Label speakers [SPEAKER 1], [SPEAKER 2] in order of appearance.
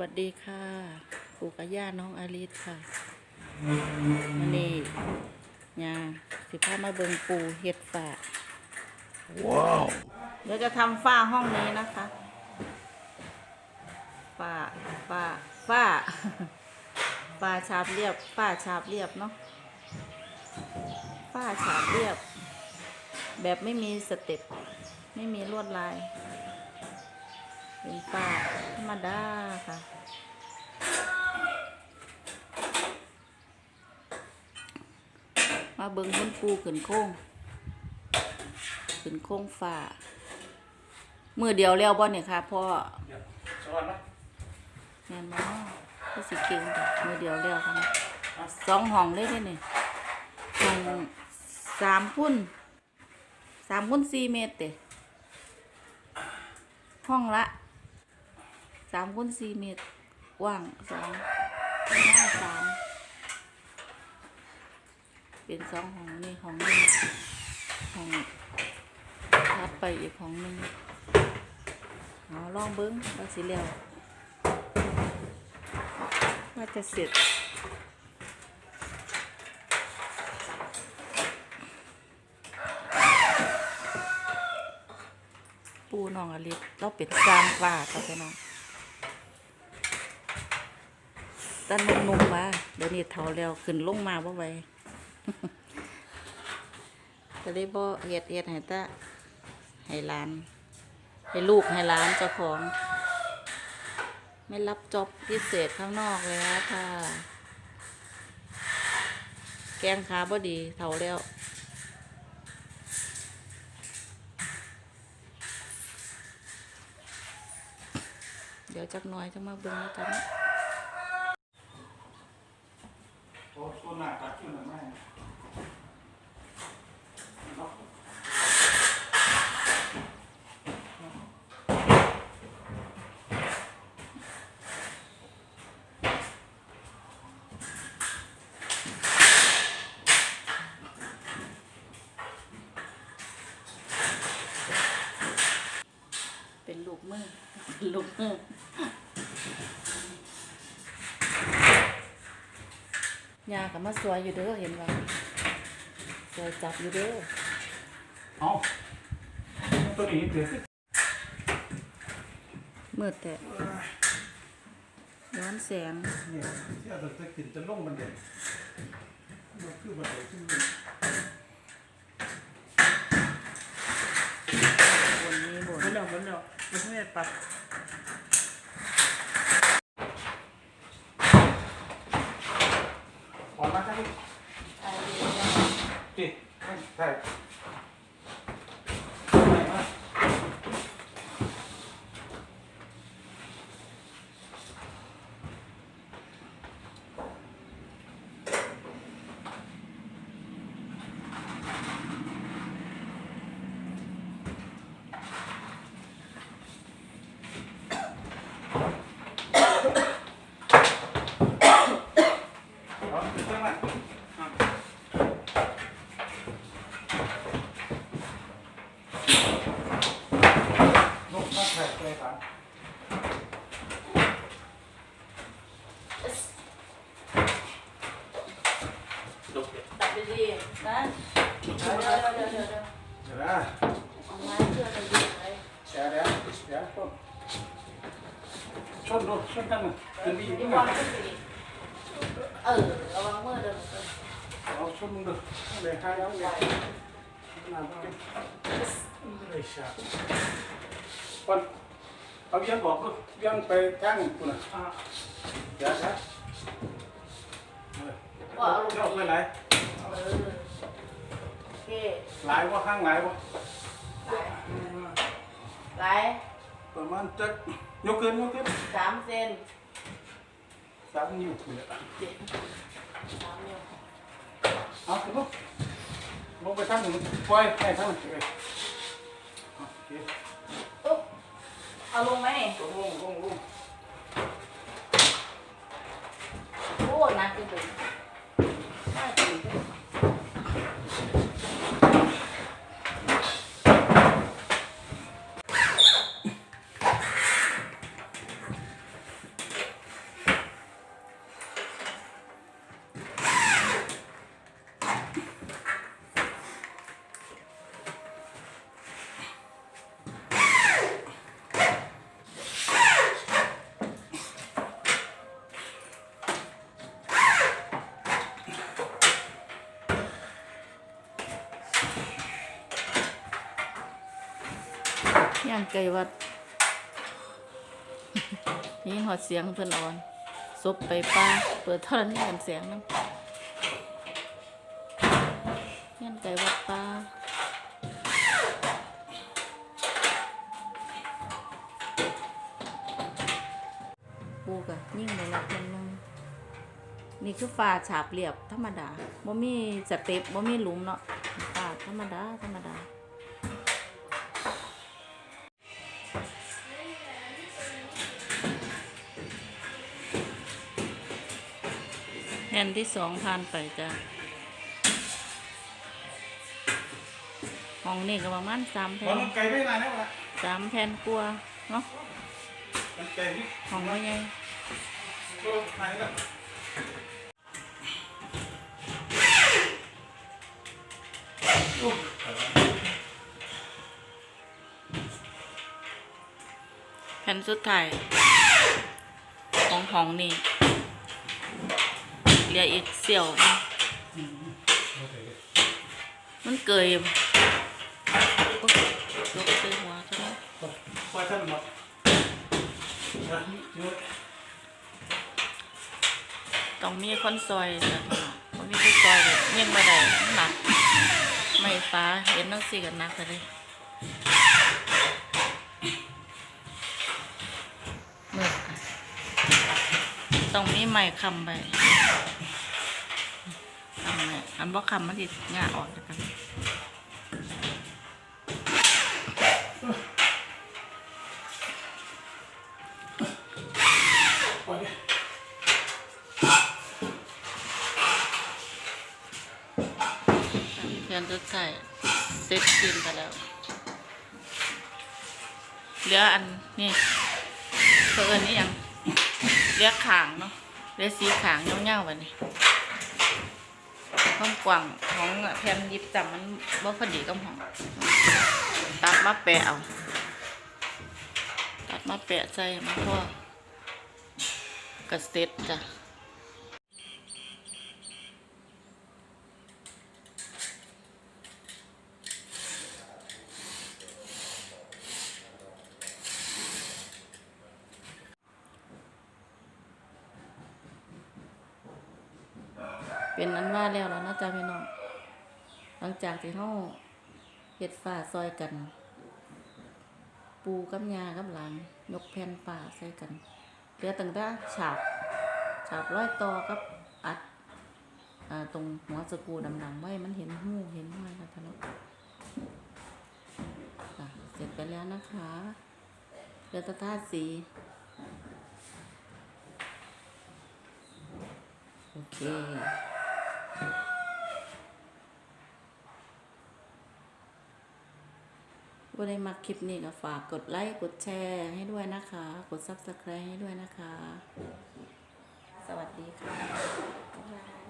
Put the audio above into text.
[SPEAKER 1] วัสดีค่ะปู่กับย่าน้องอาริสค่ะวันนี้ยาสิพามาเบิงปูเห็ดฝาว้าวเดี๋ยวจะทำฝ้าห้องนี้นะคะฝ้าฝ้าฝ้าฝ้าชาบเรียบฝ้าชาบเรียบเนาะฝ้าชาบเรียบ แบบไม่มีสเต็ปไม่มีลวดลาย เป็นฝ้าธรรมดาค่ะ มาเบิงพ้นปูขึ้นโค้งขึ้นโค้งฝ้ามือเดียวแล้วบ่เนี่ยค่ะพ่อ
[SPEAKER 2] สวัสดี
[SPEAKER 1] แม่นบ่ก็สิเก่งจ้ะมือเดียวแล้วค่ะนะสองห้องเลยเด้เนี่ยห้องสามพุ่นสามพุ่นสี่เมตรเตะห้องละ สามพุ่นสี่เมตรกว้างสองหน้าสามเป็นสองห้องนี่ห้องนี้ห้องทัดไปอีกห้องหนึงเอาลองเบิ้งว่าสิแล้วว่าจะเสร็จปูน้องอลิศเราเป็นสร้างป่าเขาจะน้อง ตั้นนุ่มๆมาเดี๋ยวนี้เท่าแล้วขึ้นลงมาบ่ไหวจะได้บ่เฮ็ดเฮ็ดให้ตาให้หลาน ให้ลูกให้หลานเจ้าของ ไม่รับจอบพิเศษข้างนอกเลยนะค่ะ แกงขาบ่ดีเท่าแล้วเดี๋ยวจักหน่อยจะมาเบิ่งแล้วกัน
[SPEAKER 2] โอ้ ตัวหนักตัดขึ้นหรือไม่
[SPEAKER 1] เป็นลูกมือเป็นลูกมือ ยากับมาสวยอยู่เด้อเห็นว่าสวยจับอยู่เด้อ
[SPEAKER 2] เอาตัวนี้เดี๋ยวสิ
[SPEAKER 1] มืดแต่ย้อนแสง
[SPEAKER 2] เนี่ยที่เราจะกินจะลงมันเด่นมันคือบันไดขึ้น
[SPEAKER 1] บนนี้บน
[SPEAKER 3] มันเดี๋ยวมันเดี๋ยวมันไม่ได้ปรับ
[SPEAKER 2] ออกมาครับจิ ใช่ไหนมาเอาไปตั้งมาอะ ลูกข้าแขกเลยครับ
[SPEAKER 1] ตัดดีๆนะเดี๋ยวเดี๋ยวเดี๋ยวเดี๋ยวเดี๋ยว
[SPEAKER 2] เดี๋ยวนะ
[SPEAKER 1] เอาไม้เพื่อนมาดีเลย
[SPEAKER 2] เดี๋ยวเดี๋ยวเดี๋ยวต้นชนดูชนกันนะขึ้นไปอีก
[SPEAKER 1] มี
[SPEAKER 2] นิด
[SPEAKER 1] ค
[SPEAKER 2] หน่
[SPEAKER 1] วา
[SPEAKER 2] อ
[SPEAKER 1] ม
[SPEAKER 2] ย
[SPEAKER 1] รู้สึก เออระวังมือเดิน
[SPEAKER 2] เอาชนมึงดูเลยให้แล้วเนี่ยน้ำไปเลยชาคนเอาเบี้ยบอกดูเบี้ยไปแท่งกูนะเดี๋ยวเดี๋ยวเอาเอาไปไหน
[SPEAKER 1] เออโอเค
[SPEAKER 2] หลายว่าข้างหลายว่า
[SPEAKER 1] ไหลาย
[SPEAKER 2] ประมาณจักยกขึ้นยกขึ้น
[SPEAKER 1] สามเซน
[SPEAKER 2] สามนิ้วเนี่ย
[SPEAKER 1] เจ็ดสามนิ้ว
[SPEAKER 2] เอาขึ้นลูกลงไปทางหนึ่งปล่อยให้ทางหนึ่งเลยโอเค
[SPEAKER 1] อุ๊บเอาลงไหมนี่
[SPEAKER 2] ลงลงลงลง
[SPEAKER 1] โอ้หนักจริง ย่างไก่วัดนี่หอดเสียงเพิ่นอ่อนศพไปป้าเปิดเท่านี้กันเสียงน้ำย่างไก่วัดป้าปูกะยิ่งไปละมันนึงนี่คือฟ้าฉาบเรียบธรรมดาบ่มีสเต็ปบ่มีหลุมเนาะฟ้าธรรมดาธรรมดา แผ่นที่สองผ่านไปจ้ะห้องนี้ก็ประมาณสาม
[SPEAKER 2] บอ
[SPEAKER 1] แผ่
[SPEAKER 2] ล
[SPEAKER 1] น
[SPEAKER 2] มันไกลไม่นานแล้วละ
[SPEAKER 1] สามแผ่นกลัวาเนาะ
[SPEAKER 2] มันไกลนี่
[SPEAKER 1] ห้องว่าไง
[SPEAKER 2] ก็ไหนละ
[SPEAKER 1] แผ่นสุดท้ายของห้องนี้ เหลืออีกเสี่ยว มันเกยโอ๊ยยกซื้อหัวซะแล้ว
[SPEAKER 2] คอยท่านหมดนะเยอะ
[SPEAKER 1] ต้องมีคนซอยจ้ะเพราะมีคนซอยแบบเมี่ยงมาได้หนักไม่ฟ้าเห็นนังสี่กันนักเลยมือต้องมีไม้คำไป คำไม้อันว่าคำมันติดงาออกแล้วกันเพื่อนทุกท่เสร็จกินไปแล้ว เหลืออันนี่เพิ่นนี่ยังเหลือขางเนาะเหลือสีขางเงาๆแบบนี้ ความกว้างของแผ่นยิบจำมันบ่พอดีกับของตัดมาแปะเอาตัดมาแปะใส่มันพอกระเซ็ตจ้ะ เป็นอันว่าแล้วแล้วนะจ๊ะพี่น้อง หลังจากที่เฮาเฮ็ดฝ้าซอยกัน ปูกับยากับหลานยกแผ่นฝ้าใส่กันเหลือตั้งแต่ฉาบฉาบร้อยต่อกับอัดอตรงหัวสกูดำๆไว้มันเห็นหูเห็นห้อยแล้วทะลุจ้ะเสร็จไปแล้วนะคะเหลือตะท่าสีโอเค ก็ได้มาคลิปนี้ก็ฝากกดไลค์กดแชร์ให้ด้วยนะคะ กด Subscribe ให้ด้วยนะคะ สวัสดีค่ะ